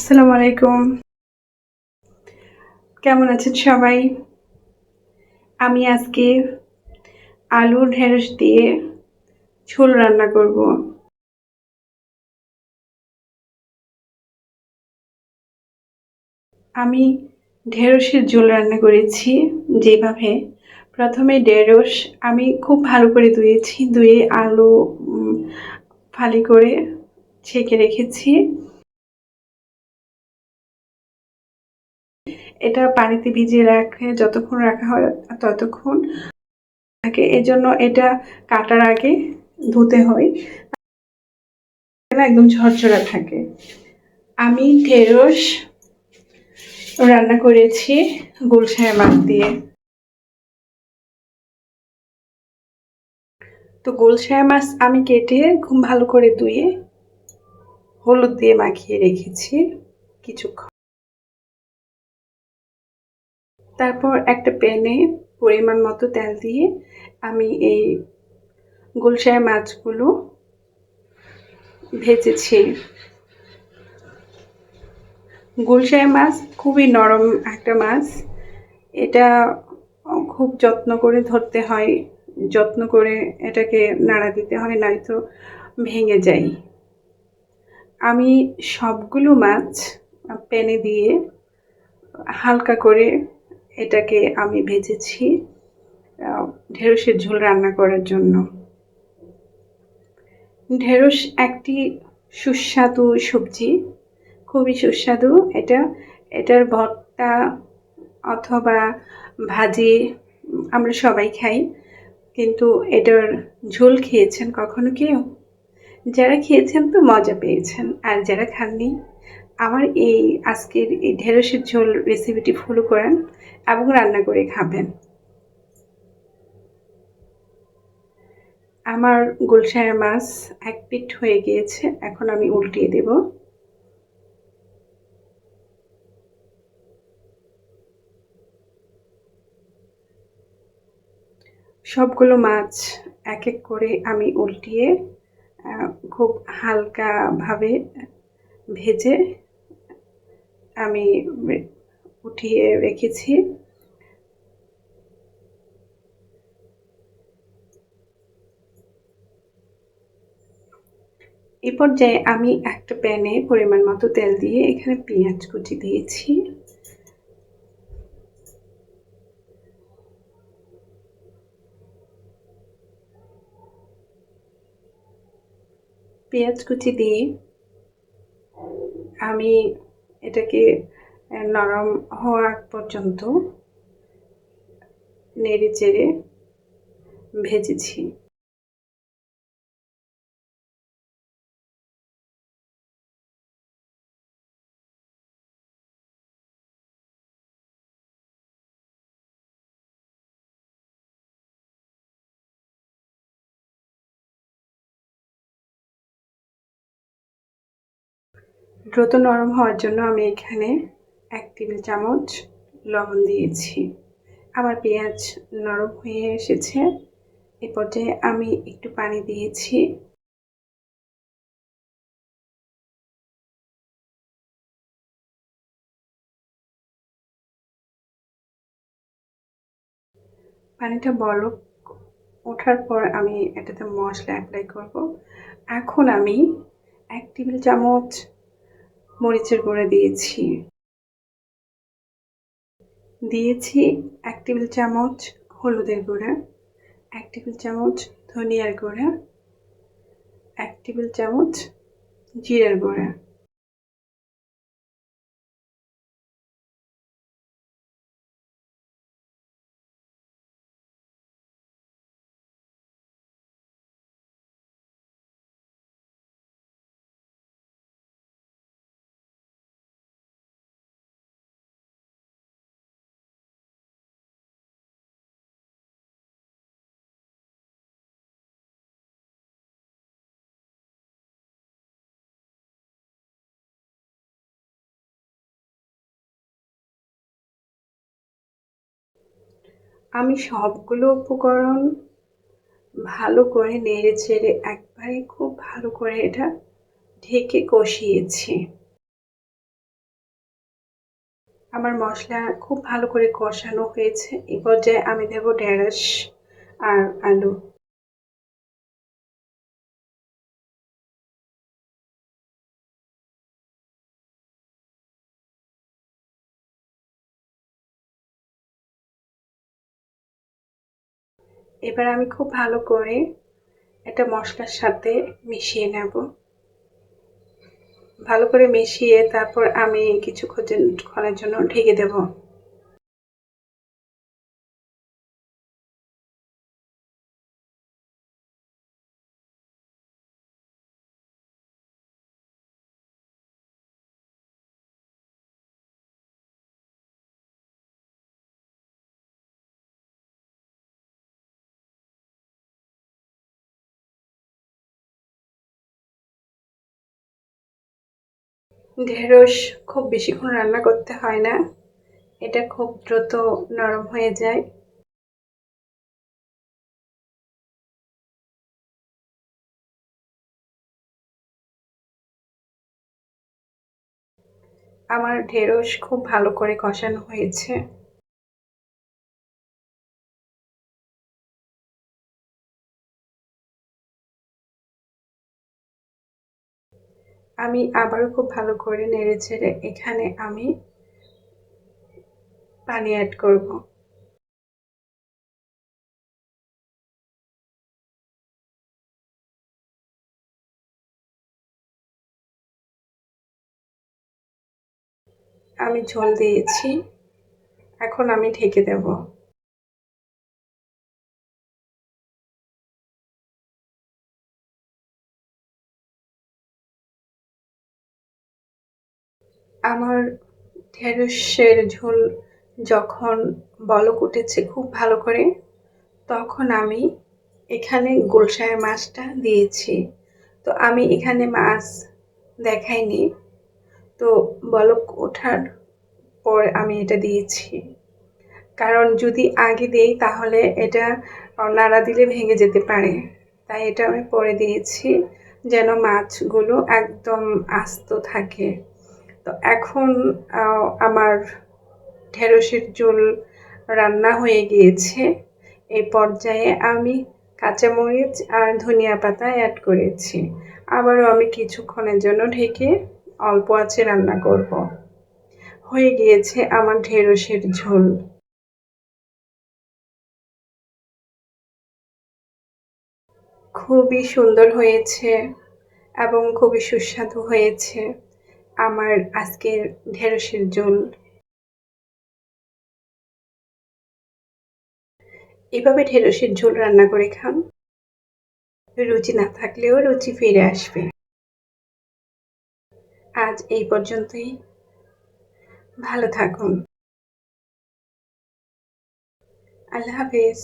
আসসালামু আলাইকুম। কেমন আছেন সবাই? আমি আজকে আলুর ঢেঁড়স দিয়ে ঝোল রান্না করব। আমি ঢেঁড়সের ঝোল রান্না করেছি যেভাবে। প্রথমে ঢেঁড়স আমি খুব ভালো করে ধুয়েছি, ধুয়ে আলু ফালি করে ছেঁকে রেখেছি। এটা পানিতে ভিজিয়ে রাখে, যতক্ষণ রাখা হয় ততক্ষণ থাকে। এজন্য এটা কাটার আগে ধুতে হয়। একদম ঝরঝরা থাকে। আমি ঢেঁড়স রান্না করেছি গুলশায় মাছ দিয়ে। তো গোলসায়া মাছ আমি কেটে খুব ভালো করে ধুয়ে হলুদ দিয়ে মাখিয়ে রেখেছি কিছুক্ষণ। তারপর একটা প্যানে পরিমাণ মতো তেল দিয়ে আমি এই গুলশায় মাছগুলো ভেজেছি। গুলশায় মাছ খুবই নরম একটা মাছ। এটা খুব যত্ন করে ধরতে হয়, যত্ন করে এটাকে নাড়া দিতে হয়, নয়তো ভেঙে যায়। আমি সবগুলো মাছ প্যানে দিয়ে হালকা করে এটাকে আমি ভেজেছি ঢেঁড়সের ঝোল রান্না করার জন্য। ঢেঁড়স একটি সুস্বাদু সবজি, খুবই সুস্বাদু। এটা, এটার ভর্তা অথবা ভাজি আমরা সবাই খাই, কিন্তু এটার ঝোল খেয়েছেন কখনো কেউ? যারা খেয়েছেন তো মজা পেয়েছেন, আর যারা খাননি, আমার এই আজকের এই ঢেঁড়সের ঝোল রেসিপিটি ফলো করেন। এবং রান্না করে খাবেন। আমার গুলশায়ের মাছ এক পিঠ হয়ে গিয়েছে, এখন আমি উল্টিয়ে দেব। সবগুলো মাছ এক এক করে আমি উল্টিয়ে খুব হালকাভাবে ভেজে আমি উঠিয়ে রেখেছি। এ পর্যায়ে আমি একটা প্যানে পরিমাণ মতো তেল দিয়ে এখানে পেঁয়াজ কুচি দিয়েছি। পেঁয়াজ কুচি দিয়ে আমি এটাকে নরম হওয়া পর্যন্ত নেড়ে চেড়ে ভেজেছি। দ্রুত নরম হওয়ার জন্য আমি এখানে এক টেবিল চামচ লবণ দিয়েছি। আবার পেঁয়াজ নরম হয়ে এসেছে। এ পর্যায়ে আমি একটু পানি দিয়েছি। পানিটা বলক ওঠার পর আমি এটাতে মশলা অ্যাপ্লাই করব। এখন আমি এক টেবিল চামচ মরিচের গুঁড়ো দিয়েছি। দিয়েছি এক টেবিল চামচ হলুদের গুঁড়া, এক টেবিল চামচ ধনিয়ার গুঁড়া, এক টেবিল চামচ জিরার গুঁড়া। আমি সবগুলো উপকরণ ভালো করে নেড়ে চেড়ে একবারে খুব ভালো করে এটা ঢেকে কষিয়েছি। আমার মশলা খুব ভালো করে কষানো হয়েছে। এ পর্যায়ে আমি দেবো ঢেঁড়স আর আলু। এবার আমি খুব ভালো করে একটা মশলার সাথে মিশিয়ে নেব। ভালো করে মিশিয়ে তারপর আমি কিছুক্ষণের জন্য ঢেকে দেব। ঢেঁড়স খুব বেশিক্ষণ রান্না করতে হয় না। এটা খুব দ্রুত নরম হয়ে যায়। আমার ঢেঁড়স খুব ভালো করে কষানো হয়েছে। আমি আবারও খুব ভালো করে নেড়ে ছেড়ে এখানে আমি পানি অ্যাড করব। আমি ঝোল দিয়েছি। এখন আমি ঢেকে দেব। আমার ঢেঁড়সের ঝোল যখন বলক উঠেছে খুব ভালো করে, তখন আমি এখানে গোলসায় মাছটা দিয়েছি। তো আমি এখানে মাছ দেখাইনি। তো বলক ওঠার পর আমি এটা দিয়েছি। কারণ যদি আগে দিই তাহলে এটা নাড়া দিলে ভেঙে যেতে পারে। তাই এটা আমি পরে দিয়েছি, যেন মাছগুলো একদম আস্ত থাকে। তো এখন আমার ঢেঁড়সের ঝোল রান্না হয়ে গিয়েছে। এই পর্যায়ে আমি কাঁচামরিচ আর ধনিয়া পাতা অ্যাড করেছি। আবারও আমি কিছুক্ষণের জন্য ঢেকে অল্প আছে রান্না করব। হয়ে গিয়েছে আমার ঢেঁড়সের ঝোল। খুবই সুন্দর হয়েছে এবং খুবই সুস্বাদু হয়েছে। আমার আজকের ঢেঁড়সের ঝোল। এভাবে ঢেঁড়সের ঝোল রান্না করে খান। রুচি না থাকলেও রুচি ফিরে আসবে। আজ এই পর্যন্তই। ভালো থাকুন। আল্লাহ হাফিজ।